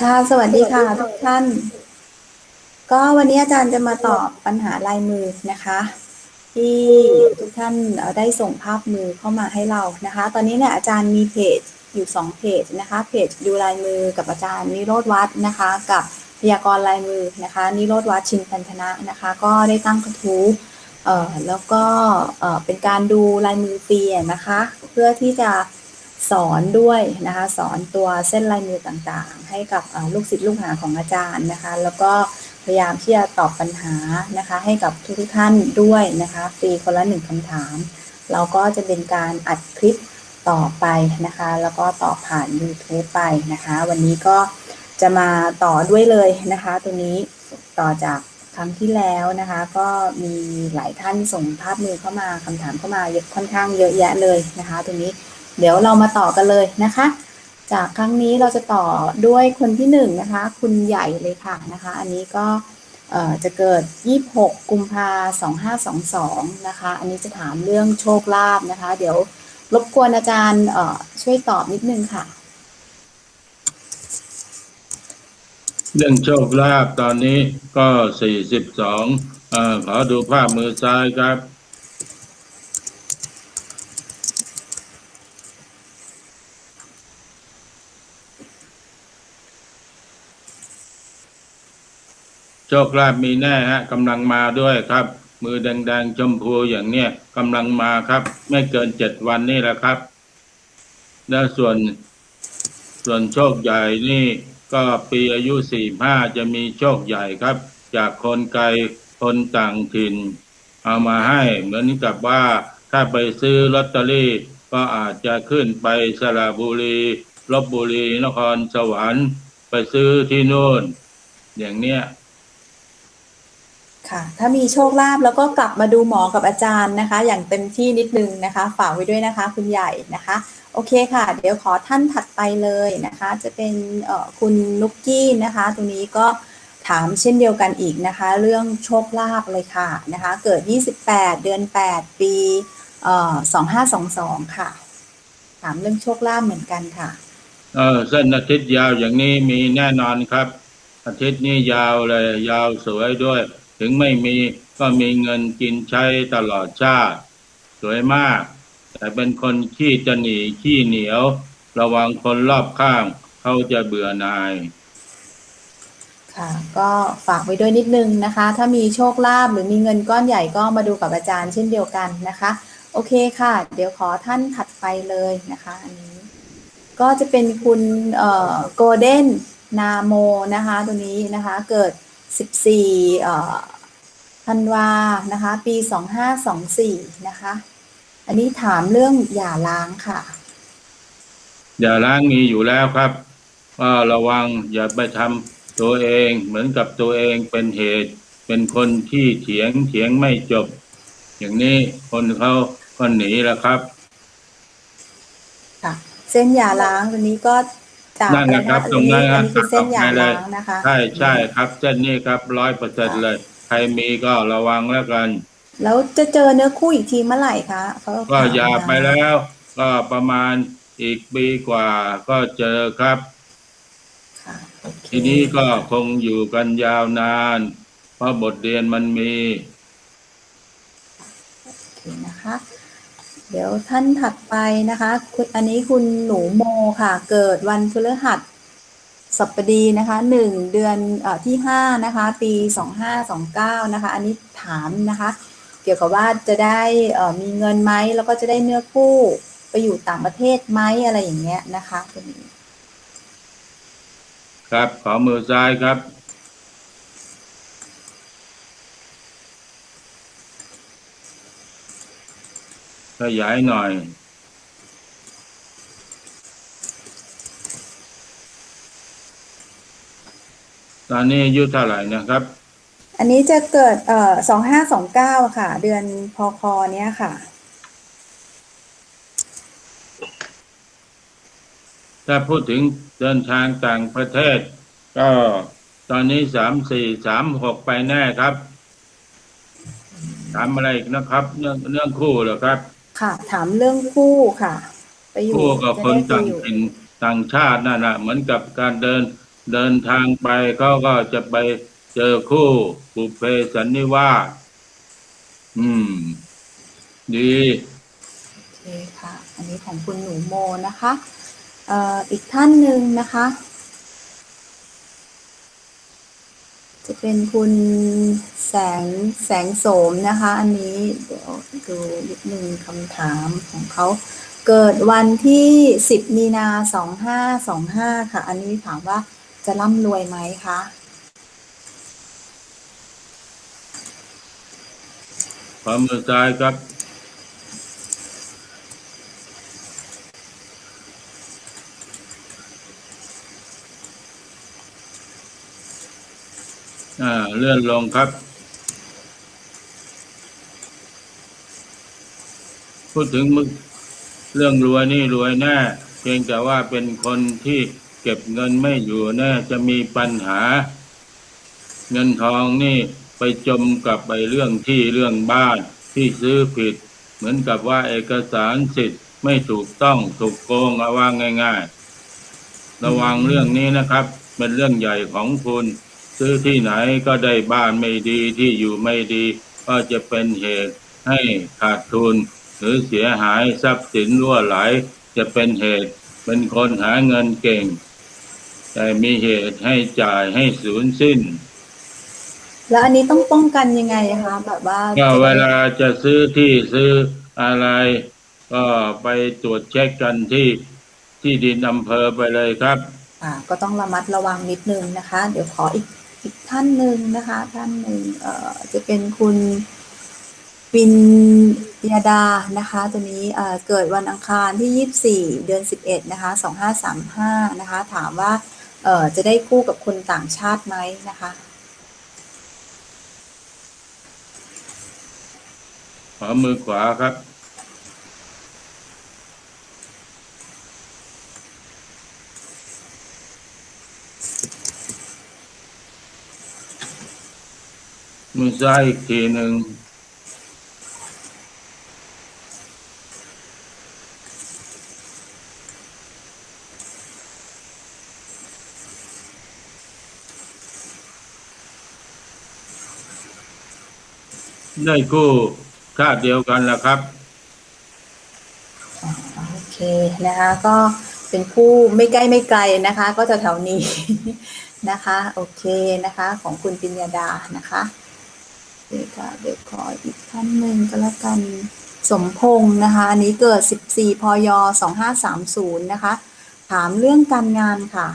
ค่ะ สวัสดีค่ะทุกท่าน ก็วันนี้อาจารย์จะมาตอบปัญหาลายมือนะคะ ที่ทุกท่านเอ่อได้ส่งภาพมือเข้ามาให้เรานะคะ ตอนนี้เนี่ยอาจารย์มีเพจอยู่สองเพจนะคะ เพจดูลายมือกับอาจารย์นิโรธวัฒน์นะคะ กับพยากรณ์ลายมือนะคะ นิโรธวัฒน์ชินพันธนะนะคะ ก็ได้ตั้งกระทู้เอ่อแล้วก็เอ่อเป็นการดูลายมือฟรีอะนะคะ เพื่อที่จะ สอนด้วยนะคะสอนตัวเส้นลายมือต่างๆ ให้กับลูกศิษย์ลูกหาของอาจารย์นะคะ แล้วก็พยายามที่จะตอบปัญหานะคะ ให้กับทุกท่านด้วยนะคะฟรีคนละหนึ่งคำถาม เราก็จะเป็นการอัดคลิปต่อไปนะคะ แล้วก็ต่อผ่าน YouTube ไปนะคะ วันนี้ก็จะมาต่อด้วยเลยนะคะตัวนี้ต่อจากครั้งที่แล้วนะคะ ก็มีหลายท่านส่งภาพมือเข้ามาคำถามเข้ามาเยอะค่อนข้างเยอะแยะเลยนะคะ ตรงนี้ เดี๋ยวเรามาต่อกันเลยนะคะ จากครั้งนี้เราจะต่อด้วยคนที่หนึ่งนะคะ คุณใหญ่เลยค่ะนะคะ อันนี้ก็จะเกิด 26 กุมภา2522 นะคะ อันนี้จะถามเรื่องโชคลาภนะคะ เดี๋ยวรบกวนอาจารย์ช่วยตอบนิดนึงค่ะ เรื่องโชคลาภตอนนี้ก็สี่อขอดูภาพมือซ้ายครับ โชคลาภมีแน่ฮะกำลังมาด้วยครับ มือแดงๆชมพูอย่างเนี้ยกำลังมาครับ ไม่เกินเจ็ดวันนี่แหละครับ และส่วน ส่วนโชคใหญ่นี่ ก็ปีอายุสี่ห้าจะมีโชคใหญ่ครับ จากคนไกลคนต่างถิ่น เอามาให้เหมือนกับว่าถ้าไปซื้อลอตเตอรี่ ก็อาจจะขึ้นไปสระบุรีลบบุรีนครสวรรค์ ไปซื้อที่นู่น อย่างเนี้ย ค่ะ ถ้ามีโชคลาภแล้วก็กลับมาดูหมอกับอาจารย์นะคะ อย่างเต็มที่นิดนึงนะคะ ฝากไว้ด้วยนะคะ คุณใหญ่นะคะ โอเคค่ะ เดี๋ยวขอท่านถัดไปเลยนะคะ จะเป็นคุณนุกกี้นะคะ ตรงนี้ก็ถามเช่นเดียวกันอีกนะคะ เรื่องโชคลาภเลยค่ะนะคะ เกิด 28 เดือน 8 ปีเอ่อ2522 ค่ะ ถามเรื่องโชคลาภเหมือนกันค่ะ เออเส้นอาทิตย์ยาวอย่างนี้มีแน่นอนครับ อาทิตย์นี้ยาวเลย ยาวสวยด้วย ถึงไม่มีก็มีเงินกินใช้ตลอดชาติ สวยมาก แต่เป็นคนขี้จะหนีขี้เหนียว ระวังคนรอบข้าง เขาจะเบื่อนาย ค่ะ ก็ฝากไว้ด้วยนิดนึงนะคะ ถ้ามีโชคลาภหรือมีเงินก้อนใหญ่ก็มาดูกับอาจารย์เช่นเดียวกันนะคะ โอเคค่ะ เดี๋ยวขอท่านถัดไปเลยนะคะอันนี้ ก็จะเป็นคุณเอ่อโกลเด้นนาโมนะคะ ตัวนี้นะคะ เกิด 14เอ่อธันวานะคะ ปี 2524 นะคะ อันนี้ถามเรื่องหย่าร้างค่ะ อย่าล้างมีอยู่แล้วครับก็ระวังอย่าไปทำตัวเองเหมือนกับตัวเองเป็นเหตุ เป็นคนที่เถียงเถียงไม่จบ อย่างนี้คนเขาก็หนีแล้วครับ ค่ะ เส้นหย่าร้างตัวนี้ก็ จากนั่นอะไรนะครับนะตรงนั้นอันะนนี้คือเส้นหย่าร้างนะคะใช่ใช่ครับ เส้นนี้ครับร้อยเปอร์เซ็นเลย ใครมีก็ระวังแล้วกัน แล้วจะเจอเนื้อคู่อีกทีเมื่อไหร่คะเขาก็ถมอย่ามาไปแล้ว ก็ประมาณอีกปีกว่าก็เจอครับ ค่ะโอเคทีนี้ก็คงอยู่กันยาวนาน เพราะบทเรียนมันมี โอเคนะคะ เดี๋ยวท่านถัดไปนะคะคุณอันนี้คุณหนูโมค่ะ เกิดวันพฤหัสสัปดีนะคะหนึ่งเดือนเอ่อที่ห้านะคะ ปีสองห้าสองเก้านะคะ อันนี้ถามนะคะ เกี่ยวกับว่าจะได้เอ่อมีเงินไหมแล้วก็จะได้เนื้อคู่ไปอยู่ต่างประเทศไหมอะไรอย่างเงี้ยนะคะตัวนี้ครับขอมือซ้ายครับ ขยายหน่อยตอนนี้อายุเท่าไหร่นะครับ อันนี้จะเกิดเอ่อสองห้าสองเก้าค่ะ เดือนพคเนี้ยค่ะ ถ้าพูดถึงเดินทางต่างประเทศ ก็ตอนนี้สามสี่สามหกไปแน่ครับ ถามอะไรอีกนะครับ เรื่องเรื่องคู่เหรอครับ ค่ะ ถามเรื่องคู่ค่ะ ไปอยู่คู่กับจะคนได้ไปต่างอยู่ถิ่นต่างชาตินั่นนะเหมือนกับการเดินเดินทางไปเขาก็จะไปเจอคู่บุพเพสันนิวาสอืม ดี โอเคค่ะ อันนี้ของคุณหนูโมนะคะเอ่ออีกท่านหนึ่งนะคะ จะเป็นคุณแสงแสงโสมนะคะ อันนี้เดี๋ยวดูนิดนึงคำถามของเขาเกิดวันที่ 10 มีนา2525 ค่ะ อันนี้ถามว่าจะร่ำรวยไหมคะความือซ้ายครับ อ่าเลื่อนลงครับ พูดถึงมึงเรื่องรวยนี่รวยแน่เพียงแต่ว่าเป็นคนที่เก็บเงินไม่อยู่แน่จะมีปัญหา เงินทองนี่ไปจมกับไปเรื่องที่เรื่องบ้านที่ซื้อผิด เหมือนกับว่าเอกสารสิทธิ์ไม่ถูกต้องถูกโกงเอาว่าง่าย ๆ ระวังเรื่องนี้นะครับ เป็นเรื่องใหญ่ของคุณ ซื้อที่ไหนก็ได้บ้านไม่ดีที่อยู่ไม่ดี ก็จะเป็นเหตุให้ขาดทุน หรือเสียหายทรัพย์สินรั่วไหล จะเป็นเหตุเป็นคนหาเงินเก่ง แต่มีเหตุให้จ่ายให้สูญสิ้น แล้วอันนี้ต้องป้องกันยังไงคะแบบว่าก็จะเวได้ลาจะซื้อที่ซื้ออะไร ก็ไปตรวจเช็คกันที่ที่ดินอำเภอไปเลยครับ อ่า ก็ต้องระมัดระวังนิดนึงนะคะ เดี๋ยวขออีก อีกท่านหนึ่งนะคะ ท่านหนึ่งเอ่อจะเป็นคุณปินยาดานะคะ ตัวนี้เอ่อเกิดวันอังคารที่ 24 เดือน 11 นะคะ 2535 นะคะ ถามว่าเอ่อจะได้คู่กับคนต่างชาติไหมนะคะขวามือขวาครับ มือซ้ายอีกทีหนึ่งได้คู่าเดียวกันแล้วครับ โอเคนะคะ ก็เป็นคู่ไม่ใกล้ไม่ไกลนะคะ ก็จะแถวๆนี้นะคะ โอเคนะคะ ของคุณปิญญาดานะคะ เดี๋ยวค่ะเดี๋ยวขออีกท่านหนึ่งก็แล้วกันสมพงษ์นะคะ อันนี้เกิด 14 พย 2530 นะคะ ถามเรื่องการงานค่ะ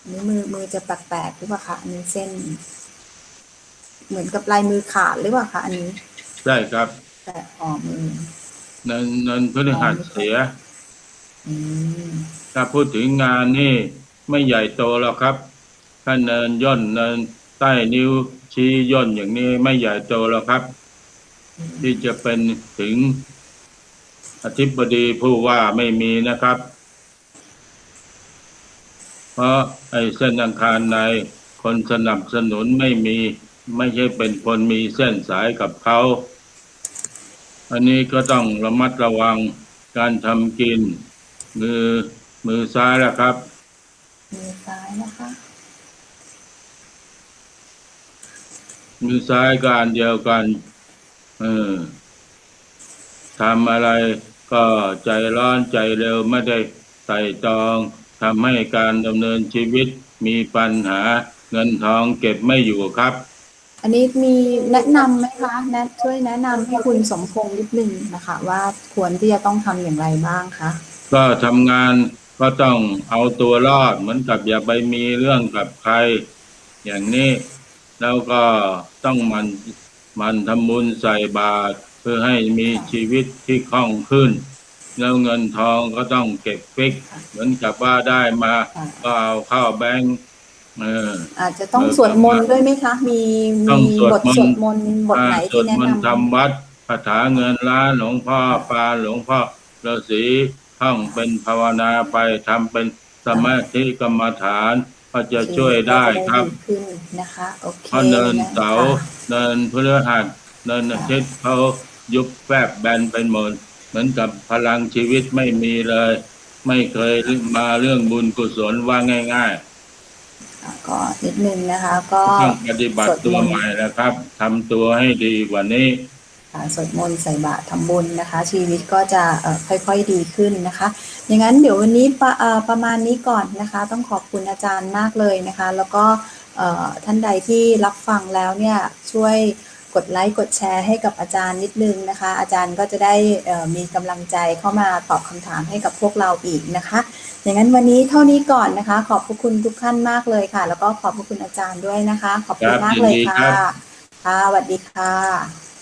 อันนี้มือมือจะแปลกๆหรือเปล่าคะอันนี้เส้น เหมือนกับลายมือขาดหรือเปล่าคะอันนี้ได้ครับ แต่อ๋อมือ เนินเนินพฤหัสเสีย อืมถ้าพูดถึงงานนี่ไม่ใหญ่โตหรอกครับถ้าเนินย่นเนินใต้นิ้วชี้ย่นอย่างนี้ไม่ใหญ่โตหรอกครับ ที่จะเป็นถึงอธิบดีผู้ว่าไม่มีนะครับ เพราะไอ้เส้นอังคารในคนสนับสนุนไม่มี ไม่ใช่เป็นคนมีเส้นสายกับเขา อันนี้ก็ต้องระมัดระวังการทำกิน มือมือซ้ายแล้วครับ มือซ้ายนะคะ มือซ้ายก็อันเดียวกันเออทำอะไรก็ใจร้อนใจเร็วไม่ได้ไต่ตรองทำให้การดำเนินชีวิตมีปัญหาเงินทองเก็บไม่อยู่ครับ อันนี้มีแนะนำไหมคะแนะช่วยแนะนำให้คุณสมพงษ์นิดนึงนะคะ ว่าควรที่จะต้องทำอย่างไรบ้างคะก็ทำงานก็ต้องเอาตัวรอดเหมือนกับอย่าไปมีเรื่องกับใคร อย่างนี้ แล้วก็ต้องหมันหมันทำบุญใส่บาตรเพื่อให้มีชีวิตที่คล่องขึ้น แล้วเงินทองก็ต้องเก็บฟิก เหมือนกับว่าได้มาอ่าก็เอาเข้าแบงก์เอออาจจะต้องเออสวดมนต์ด้วยไหมคะ มีต้องมีสวดบทมนต์สวดมนต์บทไหนอ่าสที่วดแนะมนต์นำทำวัดคาถาเงินล้านหลวงพ่อปลาหลวงพ่อฤาษีท่องเป็นภาวนาไปทำเป็นสมาธิกรรมฐาน ก็จะช่วยได้ครับก็จะดีขึ้นนะคะโอเคเพราะเนินเสาร์ค่ะเนินพฤหัสเนินอาทิตย์เขายุบแฟบแบนไปหมดเหมือนกับพลังชีวิตไม่มีเลย ไม่เคยมาเรื่องบุญกุศลว่าง่าย ก็นิดนึงนะคะ ก็ๆต้องปฏิบัติตัวใหม่นะครับทำตัวให้ดีกว่านี้อ่าสวดมนต์ใส่บาตรทำบุญนะคะ ชีวิตก็จะเอ่อค่อยๆดีขึ้นนะคะ อย่างนั้นเดี๋ยววันนี้ประเอ่อประมาณนี้ก่อนนะคะ ต้องขอบคุณอาจารย์มากเลยนะคะ แล้วก็เอ่อท่านใดที่รับฟังแล้วเนี่ยช่วย กดไลค์กดแชร์ให้กับอาจารย์นิดนึงนะคะ อาจารย์ก็จะได้เอ่อมีกำลังใจเข้ามาตอบคำถามให้กับพวกเราอีกนะคะอย่างนั้นวันนี้เท่านี้ก่อนนะคะ ขอบพระคุณทุกท่านมากเลยค่ะ แล้วก็ขอบพระคุณอาจารย์ด้วยนะคะ ขอบคุณครับมากเลยยินดีค่ะครับค่ะสวัสดีค่ะ